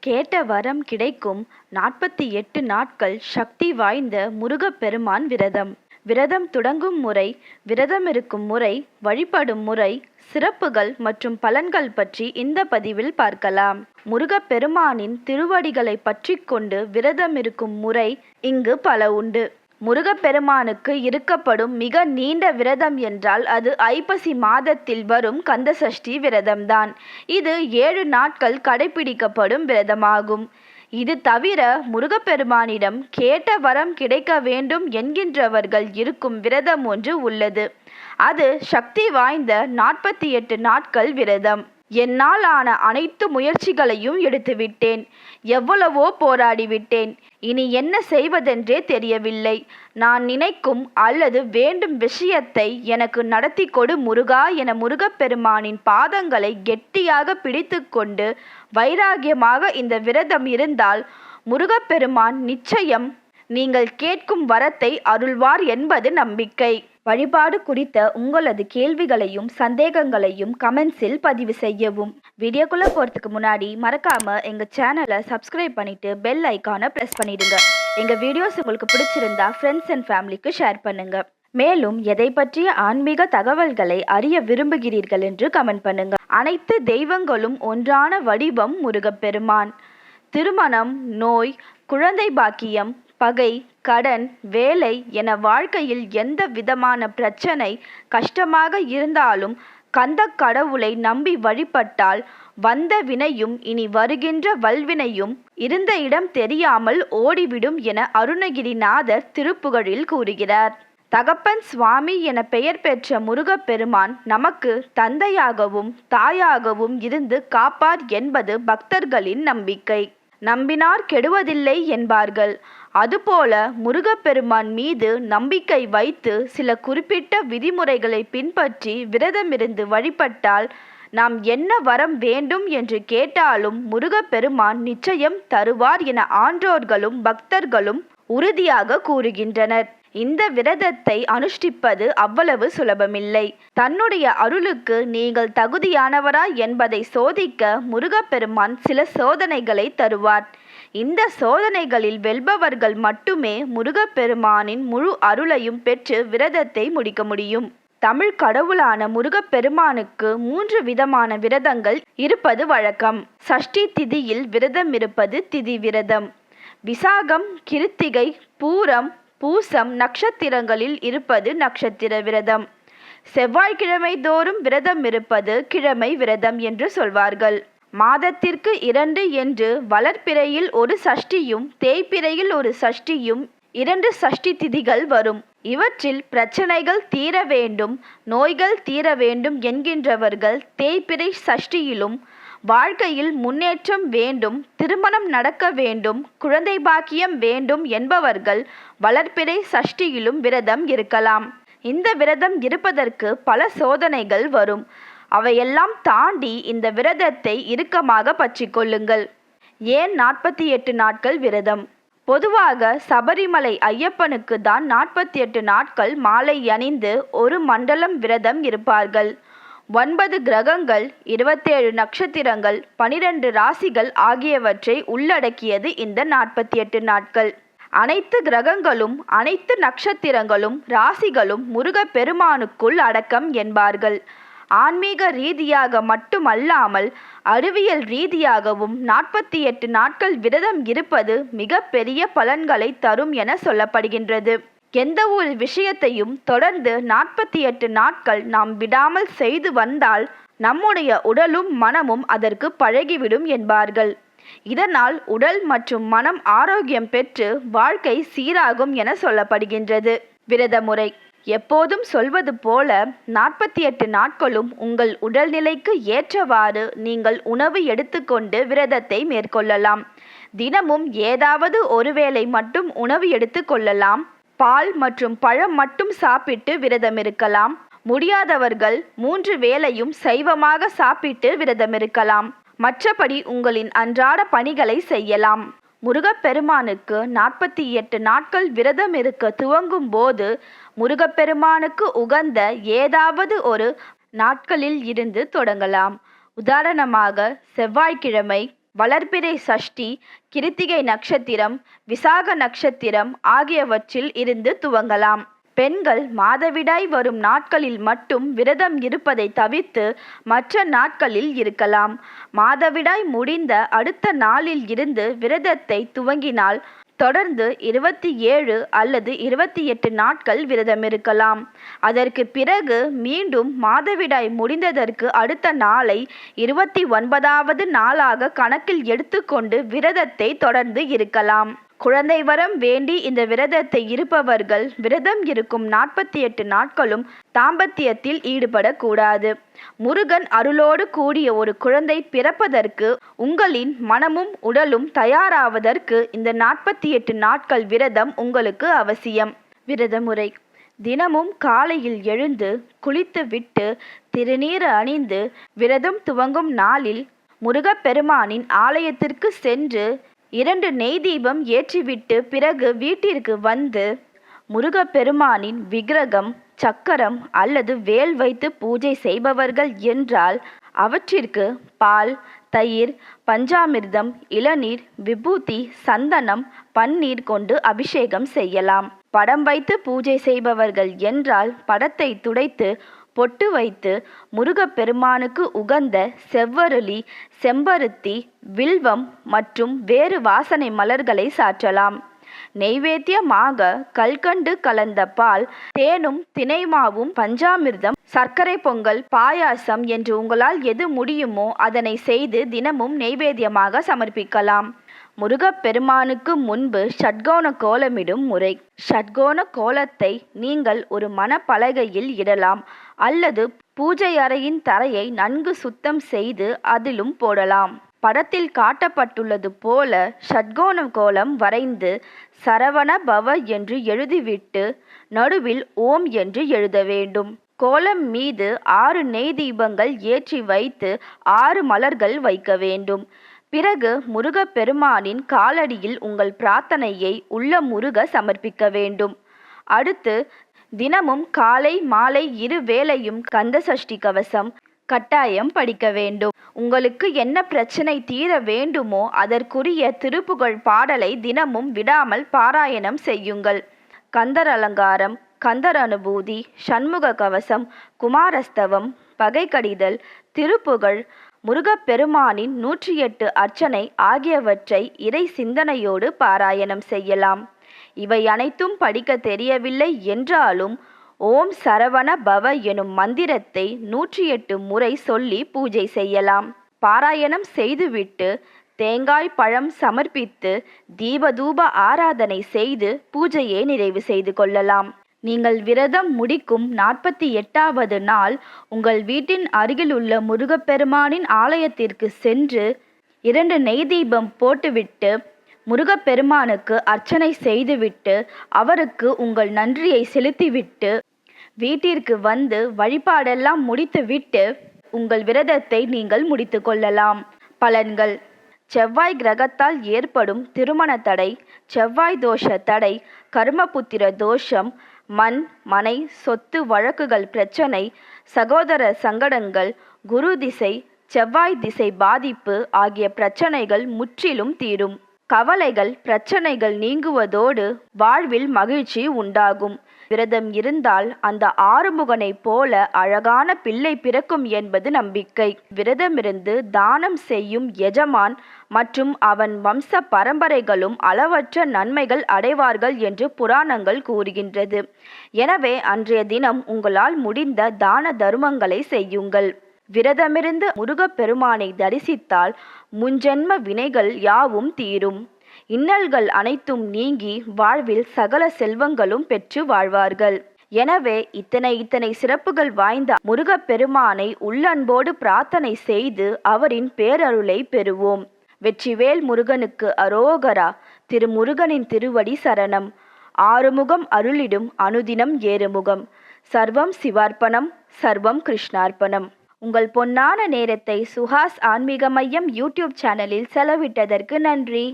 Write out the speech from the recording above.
கேட்ட வரம் கிடைக்கும். நாற்பத்தி எட்டு நாட்கள் சக்தி வாய்ந்த முருகப்பெருமான் விரதம். விரதம் தொடங்கும் முறை விரதம் இருக்கும் முறை வழிபடும் முறை சிறப்புகள் மற்றும் பலன்கள் பற்றி இந்த பதிவில் பார்க்கலாம். முருகப்பெருமானின் திருவடிகளை பற்றிக் கொண்டு விரதம் இருக்கும் முறை இங்கு பல உண்டு. முருகப்பெருமானுக்கு இருக்கப்படும் மிக நீண்ட விரதம் என்றால் அது ஐப்பசி மாதத்தில் வரும் கந்தசஷ்டி விரதம்தான். இது ஏழு நாட்கள் கடைபிடிக்கப்படும் விரதமாகும். இது தவிர முருகப்பெருமானிடம் கேட்ட வரம் கிடைக்க வேண்டும் என்கின்றவர்கள் இருக்கும் விரதம் ஒன்று உள்ளது. அது சக்தி வாய்ந்த நாற்பத்தி எட்டு நாட்கள் விரதம். என்னால் ஆன அனைத்து முயற்சிகளையும் எடுத்துவிட்டேன். எவ்வளவோ போராடிவிட்டேன். இனி என்ன செய்வதென்றே தெரியவில்லை. நான் நினைக்கும் அல்லது வேண்டும் விஷயத்தை எனக்கு நடத்தி கொடு முருகா என முருகப்பெருமானின் பாதங்களை கெட்டியாக பிடித்துக்கொண்டு வைராகியமாக இந்த விரதம் இருந்தால் முருகப்பெருமான் நிச்சயம் நீங்கள் கேட்கும் வரத்தை அருள்வார் என்பது நம்பிக்கை. வழிபாடு குறித்த உங்களது கேள்விகளையும் சந்தேகங்களையும் கமெண்ட்ஸில் பதிவு செய்யவும். வீடியோக்குள்ளே போகிறதுக்கு முன்னாடி மறக்காம எங்கள் சேனலை சப்ஸ்கிரைப் பண்ணிட்டு பெல் ஐக்கானை ப்ரெஸ் பண்ணிடுங்க. எங்கள் வீடியோஸ் உங்களுக்கு பிடிச்சிருந்தா ஃப்ரெண்ட்ஸ் அண்ட் ஃபேமிலிக்கு ஷேர் பண்ணுங்க. மேலும் எதை பற்றிய ஆன்மீக தகவல்களை அறிய விரும்புகிறீர்கள் என்று கமெண்ட் பண்ணுங்க. அனைத்து தெய்வங்களும் ஒன்றான வடிவம் முருகப்பெருமான். திருமணம் நோய் குழந்தை பாக்கியம் பகை கடன் வேலை என வாழ்க்கையில் எந்த விதமான பிரச்சனை கஷ்டமாக இருந்தாலும் கந்த கடவுளை நம்பி வழிபட்டால் வந்த வினையும் இனி வருகின்ற வல்வினையும் இருந்த இடம் தெரியாமல் ஓடிவிடும் என அருணகிரிநாதர் திருப்புகழில் கூறுகிறார். தகப்பன் சுவாமி என பெயர் பெற்ற முருகப்பெருமான் நமக்கு தந்தையாகவும் தாயாகவும் இருந்து காப்பார் என்பது பக்தர்களின் நம்பிக்கை. நம்பினார் கெடுவதில்லை என்பார்கள். அதுபோல முருகப்பெருமான் மீது நம்பிக்கை வைத்து சில குறிப்பிட்ட விதிமுறைகளை பின்பற்றி விரதமிருந்து வழிபட்டால் நாம் என்ன வரம் வேண்டும் என்று கேட்டாலும் முருகப்பெருமான் நிச்சயம் தருவார் என ஆன்றோர்களும் பக்தர்களும் உறுதியாக கூறுகின்றனர். இந்த விரதத்தை அனுஷ்டிப்பது அவ்வளவு சுலபமில்லை. தன்னுடைய அருளுக்கு நீங்கள் தகுதியானவரா என்பதை சோதிக்க முருகப்பெருமான் சில சோதனைகளை தருவார். இந்த சோதனைகளில் வெல்பவர்கள் மட்டுமே முருகப்பெருமானின் முழு அருளையும் பெற்று விரதத்தை முடிக்க முடியும். தமிழ் கடவுளான முருகப்பெருமானுக்கு மூன்று விதமான விரதங்கள் இருப்பது வழக்கம். சஷ்டி திதியில் விரதம் இருப்பது திதி விரதம். விசாகம் கிருத்திகை பூரம் பூசம் நட்சத்திரங்களில் இருப்பது நட்சத்திர விரதம். செவ்வாய்க்கிழமை தோறும் விரதம் இருப்பது கிழமை விரதம் என்று சொல்வார்கள். மாதத்திற்கு இரண்டு என்று வளர்ப்பிறையில் ஒரு சஷ்டியும் தேய்ப்பிறையில் ஒரு சஷ்டியும் இரண்டு சஷ்டி திதிகள் வரும். இவற்றில் பிரச்சனைகள் தீர வேண்டும் நோய்கள் தீர வேண்டும் என்கின்றவர்கள் தேய்பிறை சஷ்டியிலும் வாழ்க்கையில் முன்னேற்றம் வேண்டும் திருமணம் நடக்க வேண்டும் குழந்தை பாக்கியம் வேண்டும் என்பவர்கள் வளர்ப்பிறை சஷ்டியிலும் விரதம் இருக்கலாம். இந்த விரதம் இருப்பதற்கு பல சோதனைகள் வரும். அவையெல்லாம் தாண்டி இந்த விரதத்தை இறுக்கமாக பற்றிக்கொள்ளுங்கள். ஏன் நாற்பத்தி எட்டு நாட்கள் விரதம்? பொதுவாக சபரிமலை ஐயப்பனுக்கு தான் நாற்பத்தி எட்டு நாட்கள் மாலை அணிந்து ஒரு மண்டலம் விரதம் இருப்பார்கள். ஒன்பது கிரகங்கள் இருபத்தேழு நட்சத்திரங்கள் பனிரெண்டு ராசிகள் ஆகியவற்றை உள்ளடக்கியது இந்த நாற்பத்தி எட்டு நாட்கள். அனைத்து கிரகங்களும் அனைத்து நட்சத்திரங்களும் ராசிகளும் முருகப்பெருமானுக்குள் அடக்கம் என்பார்கள். ஆன்மீக ரீதியாக மட்டுமல்லாமல் அறிவியல் ரீதியாகவும் நாற்பத்தி எட்டு நாட்கள் விரதம் இருப்பது மிக பெரிய பலன்களை தரும் என சொல்லப்படுகின்றது. எந்த ஒரு விஷயத்தையும் தொடர்ந்து நாற்பத்தி எட்டு நாட்கள் நாம் விடாமல் செய்து வந்தால் நம்முடைய உடலும் மனமும் அதற்கு பழகிவிடும் என்பார்கள். இதனால் உடல் மற்றும் மனம் ஆரோக்கியம் பெற்று வாழ்க்கை சீராகும் என சொல்லப்படுகின்றது. விரத முறை எப்போதும் சொல்வது போல நாற்பத்தி எட்டு நாட்களும் உங்கள் உடல்நிலைக்கு ஏற்றவாறு நீங்கள் உணவு எடுத்துக்கொண்டு விரதத்தை மேற்கொள்ளலாம். தினமும் ஏதாவது ஒருவேளை மட்டும் உணவு எடுத்துக்கொள்ளலாம் பால் மற்றும் பழம் மட்டும் சாப்பிட்டு விரதம் இருக்கலாம் முடியாதவர்கள் மூன்று வேளையும் சைவமாக சாப்பிட்டு விரதம் இருக்கலாம் மற்றபடி உங்களின் அன்றாட பணிகளை செய்யலாம். முருகப்பெருமானுக்கு நாற்பத்தி எட்டு நாட்கள் விரதம் இருக்க துவங்கும் போது முருகப்பெருமானுக்கு உகந்த ஏதாவது ஒரு நாட்களில் இருந்து தொடங்கலாம். உதாரணமாக செவ்வாய்க்கிழமை வளர்பிறை சஷ்டி கிருத்திகை நட்சத்திரம் விசாக நட்சத்திரம் ஆகியவற்றில் இருந்து துவங்கலாம். பெண்கள் மாதவிடாய் வரும் நாட்களில் மட்டும் விரதம் இருப்பதை தவிர்த்து மற்ற நாட்களில் இருக்கலாம். மாதவிடாய் முடிந்த அடுத்த நாளில் இருந்து விரதத்தை துவங்கினால் தொடர்ந்து இருபத்தி ஏழு அல்லது இருபத்தி எட்டு நாட்கள் விரதம் இருக்கலாம். அதற்கு பிறகு மீண்டும் மாதவிடாய் முடிந்ததற்கு அடுத்த நாளை இருபத்தி ஒன்பதாவது நாளாக கணக்கில் எடுத்துக்கொண்டு விரதத்தை தொடர்ந்து இருக்கலாம். குழந்தை வரம் வேண்டி இந்த விரதத்தை இருப்பவர்கள் விரதம் இருக்கும் நாற்பத்தி எட்டு நாட்களும் தாம்பத்தியத்தில் ஈடுபடக்கூடாது. முருகன் அருளோடு கூடிய ஒரு குழந்தை பிறப்பதற்கு உங்களின் மனமும் உடலும் தயாராவதற்கு இந்த நாற்பத்தி எட்டு நாட்கள் விரதம் உங்களுக்கு அவசியம். விரதமுறை. தினமும் காலையில் எழுந்து குளித்து விட்டு திருநீர் அணிந்து விரதம் துவங்கும் நாளில் முருகப்பெருமானின் ஆலயத்திற்கு சென்று இரண்டு நெய் தீபம் ஏற்றிவிட்டு பிறகு வீட்டிற்கு வந்து முருகப்பெருமானின் விக்கிரகம் சக்கரம் அல்லது வேல் வைத்து பூஜை செய்பவர்கள் என்றால் அவற்றிற்கு பால் தயிர் பஞ்சாமிர்தம் இளநீர் விபூதி சந்தனம் பன்னீர் கொண்டு அபிஷேகம் செய்யலாம். படம் வைத்து பூஜை செய்பவர்கள் என்றால் படத்தை துடைத்து பொட்டு வைத்து முருகப்பெருமானுக்கு உகந்த செவ்வருளி செம்பருத்தி வில்வம் மற்றும் வேறு வாசனை மலர்களை சாற்றலாம். நெய்வேத்தியமாக கல்கண்டு கலந்த பால் தேனும் தினைமாவும் பஞ்சாமிர்தம் சர்க்கரை பொங்கல் பாயாசம் என்று உங்களால் எது முடியுமோ அதனை செய்து தினமும் நெய்வேத்தியமாக சமர்ப்பிக்கலாம். முருகப்பெருமானுக்கு முன்பு ஷட்கோண கோலமிடும் முறை. ஷட்கோண கோலத்தை நீங்கள் ஒரு மணப்பலகையில் இடலாம் அல்லது பூஜை அறையின் தரையை நன்கு சுத்தம் செய்து அதிலும் போடலாம். படத்தில் காட்டப்பட்டுள்ளது போல ஷட்கோண கோலம் வரைந்து சரவண பவ என்று எழுதிவிட்டு நடுவில் ஓம் என்று எழுத வேண்டும். கோலம் மீது ஆறு நெய் தீபங்கள் ஏற்றி வைத்து ஆறு மலர்கள் வைக்க வேண்டும். பிறகு முருகப்பெருமானின் காலடியில் உங்கள் பிரார்த்தனையை உள்ள முருக சமர்ப்பிக்க வேண்டும். அடுத்து தினமும் காலை மாலை இரு வேளையும் கந்த சஷ்டி கவசம் கட்டாயம் படிக்க வேண்டும். உங்களுக்கு என்ன பிரச்சனை தீர வேண்டுமோ அதற்குரிய திருப்புகழ் பாடலை தினமும் விடாமல் பாராயணம் செய்யுங்கள். கந்தர் அலங்காரம் கந்தர் அனுபூதி சண்முக கவசம் குமாரஸ்தவம் பகை கடிதல் திருப்புகழ் முருகப்பெருமானின் நூற்றி எட்டு அர்ச்சனை ஆகியவற்றை இறை சிந்தனையோடு பாராயணம் செய்யலாம். இவை அனைத்தும் படிக்க தெரியவில்லை என்றாலும் ஓம் சரவண பவ எனும் மந்திரத்தை நூற்றி எட்டு முறை சொல்லி பூஜை செய்யலாம். பாராயணம் செய்துவிட்டு தேங்காய் பழம் சமர்ப்பித்து தீபதூப ஆராதனை செய்து பூஜையை நிறைவு செய்து கொள்ளலாம். நீங்கள் விரதம் முடிக்கும் நாற்பத்தி எட்டாவது நாள் உங்கள் வீட்டின் அருகிலுள்ள முருகப்பெருமானின் ஆலயத்திற்கு சென்று இரண்டு நெய் தீபம் போட்டுவிட்டு முருகப்பெருமானுக்கு அர்ச்சனை செய்துவிட்டு அவருக்கு உங்கள் நன்றியை செலுத்திவிட்டு வீட்டிற்கு வந்து வழிபாடெல்லாம் முடித்துவிட்டு உங்கள் விரதத்தை நீங்கள் முடித்து கொள்ளலாம். பலன்கள். செவ்வாய் கிரகத்தால் ஏற்படும் திருமண தடை செவ்வாய் தோஷ தடை கர்மபுத்திர தோஷம் மண் மனை சொத்து வழக்குகள் பிரச்சனை சகோதர சங்கடங்கள் குரு திசை செவ்வாய் திசை பாதிப்பு ஆகிய பிரச்சனைகள் முற்றிலும் தீரும். கவலைகள் பிரச்சனைகள் நீங்குவதோடு வாழ்வில் மகிழ்ச்சி உண்டாகும். விரதம் இருந்தால் அந்த ஆறுமுகனைப் போல அழகான பிள்ளை பிறக்கும் என்பது நம்பிக்கை. விரதமிருந்து தானம் செய்யும் எஜமான் மற்றும் அவன் வம்ச பரம்பரைகளும் அளவற்ற நன்மைகள் அடைவார்கள் என்று புராணங்கள் கூறுகின்றது. எனவே அன்றைய தினம் உங்களால் முடிந்த தான தருமங்களை செய்யுங்கள். விரதமிருந்து முருகப்பெருமானை தரிசித்தால் முன்ஜென்ம வினைகள் யாவும் தீரும். இன்னல்கள் அனைத்தும் நீங்கி வாழ்வில் சகல செல்வங்களும் பெற்று வாழ்வார்கள். எனவே இத்தனை இத்தனை சிறப்புகள் வாய்ந்த முருகப்பெருமானை உள்ளன்போடு பிரார்த்தனை செய்து அவரின் பேரருளை பெறுவோம். வெற்றிவேல் முருகனுக்கு அரோகரா திரு முருகனின் திருவடி சரணம். ஆறுமுகம் அருளிடும் அனுதினம் ஏறுமுகம். சர்வம் சிவார்ப்பணம் சர்வம் கிருஷ்ணார்ப்பணம். உங்கள் பொன்னான நேரத்தை சுஹாஸ் ஆன்மீக மையம் யூடியூப் சேனலில் செலவிட்டதற்கு நன்றி.